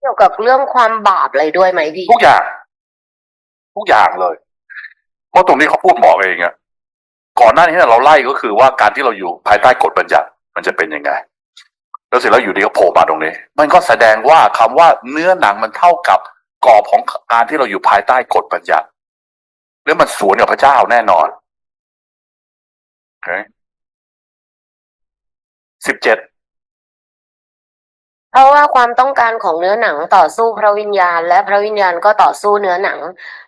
เกี่ยวกับเรื่องความบาปอะไรด้วยไหมพี่ ทุกอย่าง ทุกอย่างเลย เพราะตรงนี้เขาพูดหมอกเองอะก่อนหน้านี้เราไล่ก็คือว่าการที่เราอยู่ภายใต้กฎบัญญัติมันจะเป็นยังไง แล้วเสร็จแล้วอยู่ดีก็โผล่มาตรงนี้ มันก็แสดงว่าคำว่าเนื้อหนังมันเท่ากับกรอบของการที่เราอยู่ภายใต้กฎบัญญัติแล้วมันสวนกับพระเจ้าแน่นอนโอเคสิบเจ็ด ราะว่าความต้องการของเนื้อหนังต่อสู้พระวิญญาณ และพระวิญญาณก็ต่อสู้เนื้อหนัง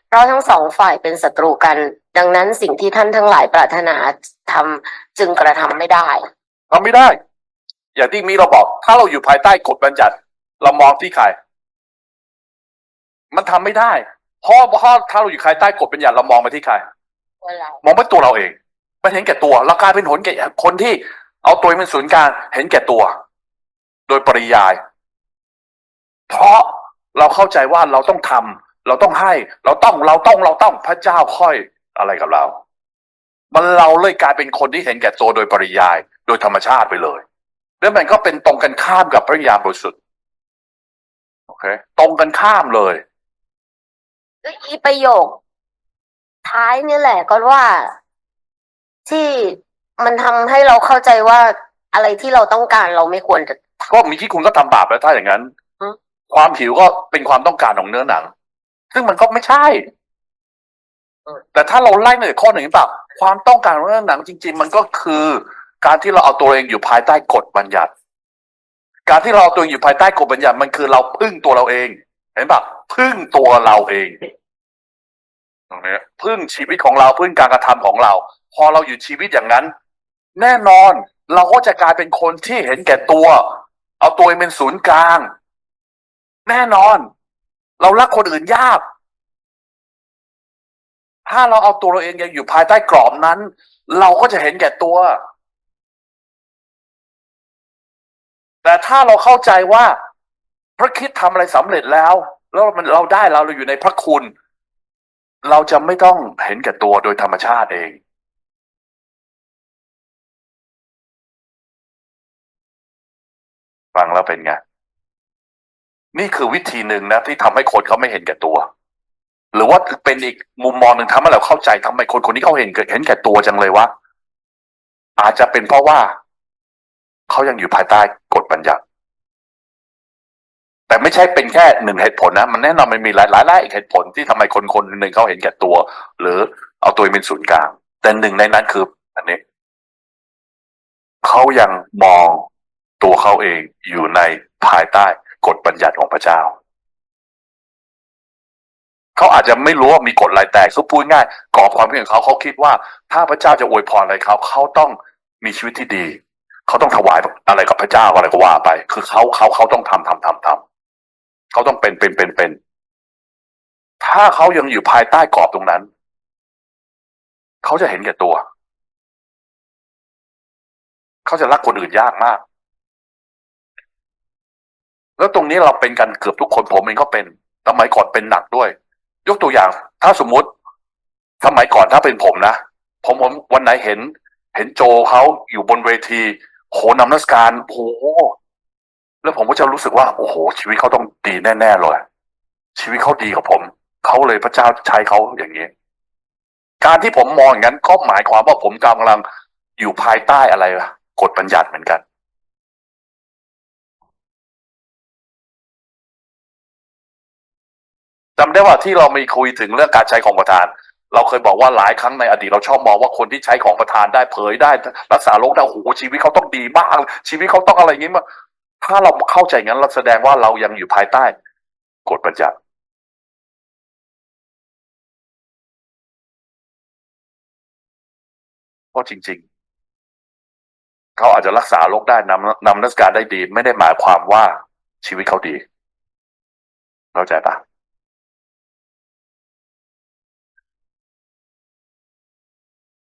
เพราะทั้งสองฝ่ายเป็นศัตรูกัน ดังนั้นสิ่งที่ท่านทั้งหลายปรารถนาทำจึงกระทำไม่ได้ทำไม่ได้ อย่างที่มีเราบอก ถ้าเราอยู่ภายใต้กฎบัญญัติ เรามองที่ใคร มันทำไม่ได้ เพราะเพราะถ้าเราอยู่ภายใต้กฎบัญญัติเรามองไปที่ใครมองไปตัวเราเองมันเห็นแก่ตัวเรากลายเป็นหนแก่คนที่เอาตัวเองเป็นศูนย์กลางเห็นแก่ตัว โดยปริยาย เพราะเราเข้าใจว่าเราต้องทำเราต้องให้ เราต้องเราต้องเราต้องพระเจ้าค่อยอะไรกับเรา มันเราเลยกลายเป็นคนที่เห็นแก่ตัวโดยปริยาย โดยธรรมชาติไปเลยแล้วมันก็เป็นตรงกันข้ามกับพระวิญญาณบริสุทธิ์โอเค ตรงกันข้ามเลยก็อีประโยค ท้ายนี่แหละก็ว่าที่มันทำให้เราเข้าใจว่าอะไรที่เราต้องการเราไม่ควรจะ ก็มีที่คุณก็ทำบาปแล้วถ้าอย่างนั้นอืมความหิวก็เป็นความต้องการของเนื้อหนัง ซึ่งมันก็ไม่ใช่แต่ถ้าเราไล่ในข้อหนึ่งเปล่าความต้องการของเนื้อหนังจริง ๆ มันก็คือ การที่เราเอาตัวเองอยู่ภายใต้กฎบัญญัติ การที่เราเอาตัวเองอยู่ภายใต้กฎบัญญัติมันคือเราพึ่งตัวเราเอง เห็นปะพึ่งตัวเราเองตรงนี้พึ่งชีวิตของเราพึ่งการกระทำของเรา พอเราอยู่ชีวิตอย่างนั้น แน่นอนเราก็จะกลายเป็นคนที่เห็นแก่ตัว เอาตัวเองเป็นศูนย์กลาง แน่นอน เรารักคนอื่นยาก ถ้าเราเอาตัวเราเองยังอยู่ภายใต้กรอบนั้น เราก็จะเห็นแก่ตัว แต่ถ้าเราเข้าใจว่า พระคิดทำอะไรสำเร็จแล้ว แล้วมันเราได้เราเราอยู่ในพระคุณ เราจะไม่ต้องเห็นแก่ตัวโดยธรรมชาติเอง ฟังแล้วเป็นไง นี่คือวิธีหนึ่งนะ ที่ทำให้คนเขาไม่เห็นแก่ตัว หรือว่าเป็นอีกมุมมองหนึ่งทำให้เราเข้าใจทำไมคนคนนี้เขาเห็นเห็นแก่ตัวจังเลยวะอาจจะเป็นเพราะว่าเขายังอยู่ภายใต้กฎบัญญัติแต่ไม่ใช่เป็นแค่หนึ่งเหตุผลนะ มันแน่นอนมันมีหลายหลายหลายเหตุผลที่ทำไมคนคนหนึ่งเขาเห็นแก่ตัว หรือเอาตัวเองเป็นศูนย์กลาง แต่หนึ่งในนั้นคือ อันนี้เขายังมอง ตัวเขาเองอยู่ในภายใต้กฎบัญญัติของพระเจ้า เขาอาจจะไม่รู้ว่ามีกฎอะไรแต่เขาพูดง่ายกรอบความคิดของเขาเขาคิดว่า ถ้าพระเจ้าจะอวยพรอะไรเขาเขาต้องมีชีวิตที่ดี เขาต้องถวายอะไรกับพระเจ้าอะไรก็ว่าไป คือเขาเขาเขาต้องทำทำทำทำเขาต้องเป็นเป็นเป็นเป็นถ้าเขายังอยู่ภายใต้กรอบตรงนั้น เขาจะเห็นแก่ตัว เขาจะรักคนอื่นยากมาก แล้วตรงนี้เราเป็นกันเกือบทุกคนผมเองก็เป็นสมัยก่อนเป็นหนักด้วย ยกตัวอย่าง ถ้าสมมุติสมัยก่อนถ้าเป็นผมนะผมผมวันไหนเห็น เห็นโจเขาอยู่บนเวทีโหนำนักการโหแล้วผมก็จะรู้สึกว่า โอ้โห ชีวิตเขาต้องดีแน่ๆเลยชีวิตเขาดีกับผมเขาเลยพระเจ้าใช้เขาอย่างนี้ การที่ผมมองอย่างนั้นก็หมายความว่าผมกำลังอยู่ภายใต้อะไรกฎบัญญัติเหมือนกัน จำได้ว่าที่เรามีคุยถึงเรื่องการใช้ของประธาน เราเคยบอกว่าหลายครั้งในอดีตเราชอบมองว่าคนที่ใช้ของประธานได้เผยได้ รักษาโรคได้โอ้โหชีวิตเขาต้องดีมากชีวิตเขาต้องอะไรอย่างนี้มาถ้าเราเข้าใจงั้นเราแสดงว่าเรายังอยู่ภายใต้กฎบัญญัติเพราะจริง ๆ เขาอาจจะรักษาโรคได้นำนำนักการได้ดี ไม่ได้หมายความว่าชีวิตเขาดีเข้าใจปะ